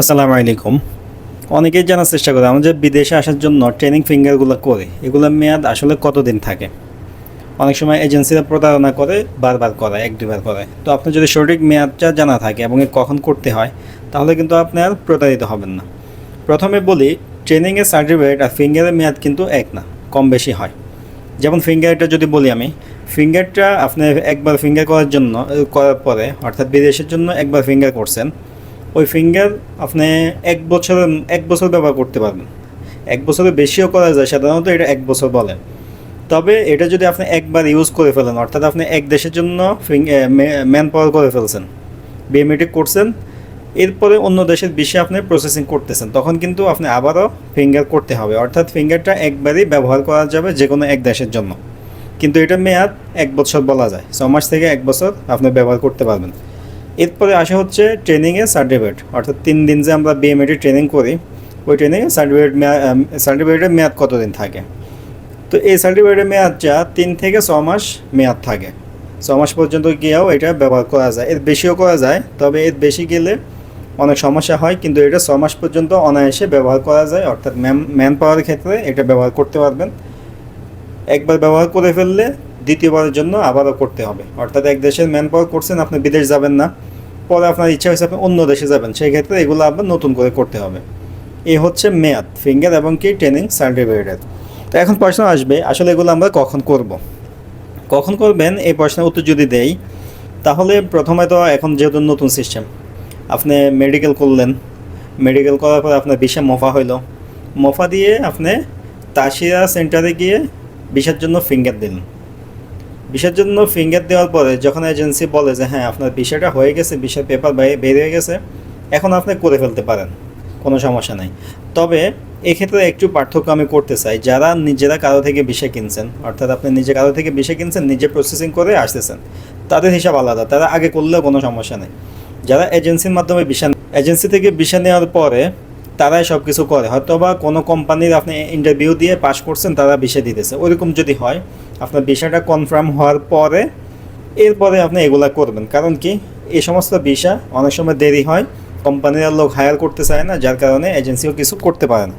আসসালামু আলাইকুম। অনেকেই জানার চেষ্টা করে, আমাদের বিদেশে আসার জন্য ট্রেনিং ফিঙ্গারগুলো করে, এগুলোর মেয়াদ আসলে কতদিন থাকে? অনেক সময় এজেন্সিরা প্রতারণা করে, বারবার করায়, এক, দুবার করায়। তো আপনার যদি সঠিক মেয়াদটা জানা থাকে এবং কখন করতে হয়, তাহলে কিন্তু আপনি আর প্রতারিত হবেন না। প্রথমে বলি ট্রেনিংয়ের সার্টিফিকেট আর ফিঙ্গারের মেয়াদ কিন্তু এক না, কম বেশি হয়। যেমন ফিঙ্গারটা যদি বলি আমি ফিঙ্গারটা আপনি একবার ফিঙ্গার করার জন্য, করার পরে, অর্থাৎ বিদেশের জন্য একবার ফিঙ্গার করছেন ওই ফিঙ্গার আপনি এক বছর এক বছর ব্যবহার করতে পারবেন এক বছরের বেশিও করা যায়, সাধারণত এটা এক বছর বলে তবে এটা যদি আপনি একবার ইউজ করে ফেলেন, অর্থাৎ আপনি এক দেশের জন্য ম্যান পাওয়ার করে ফেলছেন বিএমএটিক করছেন, এরপরে অন্য দেশের বিষয়ে আপনি প্রসেসিং করতেছেন, তখন কিন্তু আপনি আবারও ফিঙ্গার করতে হবে। অর্থাৎ ফিঙ্গারটা একবারই ব্যবহার করা যাবে যে কোনো এক দেশের জন্য। কিন্তু এটা মেয়াদ এক বছর বলা যায়। ছ মাস থেকে এক বছর আপনি ব্যবহার করতে পারবেন। এরপরে আসা হচ্ছে ট্রেনিংয়ে সার্টিফিকেট অর্থাৎ তিন দিন যে আমরা বিএমএটি ট্রেনিং করি, ওই ট্রেনিংয়ে সার্টিফিকেট সার্টিফিকেটের মেয়াদ কতদিন থাকে? তো এই সার্টিফিকেটের মেয়াদটা তিন থেকে ছ মাস মেয়াদ থাকে। ছ মাস পর্যন্ত গিয়েও এটা ব্যবহার করা যায়। এর বেশিও করা যায়, তবে এর বেশি গেলে অনেক সমস্যা হয়, কিন্তু এটা ছ মাস পর্যন্ত অনায়াসে ব্যবহার করা যায়, অর্থাৎ ম্যান ম্যান পাওয়ার ক্ষেত্রে এটা ব্যবহার করতে পারবেন। একবার ব্যবহার করে ফেললে দ্বিতীয়বারের জন্য আবারও করতে হবে। অর্থাৎ এক দেশের ম্যান পাওয়ার করছেন, আপনি বিদেশ যাবেন না। পরে আপনার ইচ্ছা হয়েছে আপনি অন্য দেশে যাবেন সেই ক্ষেত্রে এগুলো আবার নতুন করে করতে হবে। এই হচ্ছে মেয়াদ ফিঙ্গার এবং কি ট্রেনিং সার্টিফিকেটের তো এখন প্রশ্ন আসবে, আসলে এগুলো আমরা কখন করব। কখন করবেন? এই প্রশ্নের উত্তর যদি দেই, তাহলে প্রথমে তো এখন যেহেতু নতুন সিস্টেম আপনি মেডিকেল করলেন। মেডিকেল করার পর আপনার বিষে মফা হইল। মফা দিয়ে আপনি তাসিয়া সেন্টারে গিয়ে বিষের জন্য ফিঙ্গার দিলেন। বিষের জন্য ফিঙ্গার দেওয়ার পরে যখন এজেন্সি বলে যে হ্যাঁ আপনার বিষয়টা হয়ে গেছে, বিষের পেপার বের হয়ে গেছে, এখন আপনি করে ফেলতে পারেন, কোনো সমস্যা নাই। তবে এক্ষেত্রে একটু পার্থক্য আমি করতে চাই। যারা নিজেরা কারও থেকে বিষে কিনছেন, অর্থাৎ আপনি নিজে কারও থেকে বিষয় কিনছেন, নিজে প্রসেসিং করে আসতেছেন, তাদের হিসাব আলাদা, তারা আগে করলেও কোনো সমস্যা নেই। যারা এজেন্সির মাধ্যমে বিষয় এজেন্সি থেকে বিষয় নেওয়ার পরে তারাই সব কিছু করে। হয়তো বা কোনো কোম্পানির আপনি ইন্টারভিউ দিয়ে পাশ করছেন, তারা বিষয় দিতেছে। ওইরকম যদি হয় আপনার বিষয়টা কনফার্ম হওয়ার পরে এরপরে আপনি এগুলা করবেন। কারণ কি? এই সমস্ত বিষা অনেক সময় দেরি হয়, কোম্পানির লোক হায়ার করতে চায় না, যার কারণে এজেন্সিও কিছু করতে পারে না।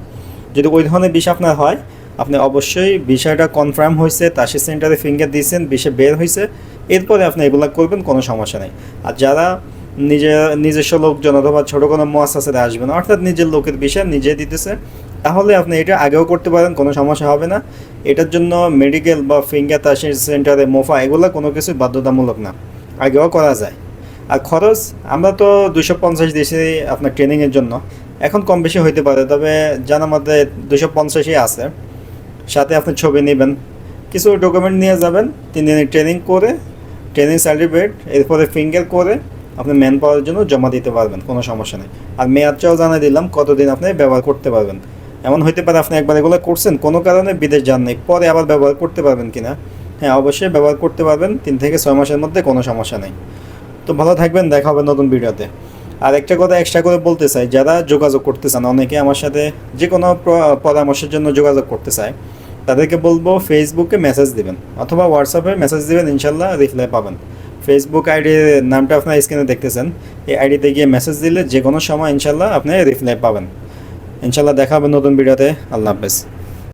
যদি ওই ধরনের বিষয় আপনার হয়, আপনি অবশ্যই বিষয়টা কনফার্ম হয়েছে তাসি সেন্টারে ফিঙ্গার দিয়েছেন বিষয় বের হয়েছে, এরপরে আপনি এগুলা করবেন, কোনো সমস্যা নেই। আর যারা নিজে, নিজস্ব লোকজন অথবা ছোটো কোনো মোয়াসাসাতে আসবেন অর্থাৎ নিজের লোকের বিষয় নিজে দিতেছে তাহলে আপনি এটা আগেও করতে পারেন, কোনো সমস্যা হবে না। এটার জন্য মেডিকেল বা ফিঙ্গার তাসির সেন্টারে মোফা এগুলো কোনো কিছু বাধ্যতামূলক না, আগেও করা যায়। আর খরচ, আমরা তো দুশো পঞ্চাশ দিয়েছি আপনার ট্রেনিংয়ের জন্য, এখন কম বেশি হইতে পারে, তবে জানার মধ্যে দুশো পঞ্চাশই আছে। সাথে আপনি ছবি নেবেন, কিছু ডকুমেন্ট নিয়ে যাবেন, তিন দিনের ট্রেনিং করে ট্রেনিং সার্টিফিকেট এরপরে ফিঙ্গার করে আপনি ম্যান পাওয়ার জন্য জমা দিতে পারবেন, কোনো সমস্যা নেই। আর মেয়াদটাও জানিয়ে দিলাম, কতদিন আপনি ব্যবহার করতে পারবেন। এমন হইতে পারে আপনি একবার এগুলো করছেন, কোনো কারণে বিদেশ যান নাই, পরে আবার ব্যবহার করতে পারবেন কিনা? হ্যাঁ অবশ্যই ব্যবহার করতে পারবেন, তিন থেকে ছয় মাসের মধ্যে কোনো সমস্যা নেই। তো ভালো থাকবেন, দেখা হবে নতুন ভিডিওতে। আর একটা কথা এক্সট্রা করে বলতে চাই, যারা যোগাযোগ করতে চান, অনেকে আমার সাথে যে কোনো পরামর্শের জন্য যোগাযোগ করতে চায়, তাদেরকে বলব ফেসবুকে মেসেজ দিবেন, অথবা হোয়াটসঅ্যাপে মেসেজ দিবেন, ইনশাল্লাহ রিপ্লাই পাবেন। ফেসবুক আইডির নামটা আপনার স্ক্রিনে দেখতেছেন, এই আইডিতে গিয়ে মেসেজ দিলে যে কোনো সময় ইনশাল্লাহ আপনি রিপ্লাই পাবেন। ইনশাল্লাহ দেখা হবে নতুন ভিডিওতে। আল্লাহ হাফেজ।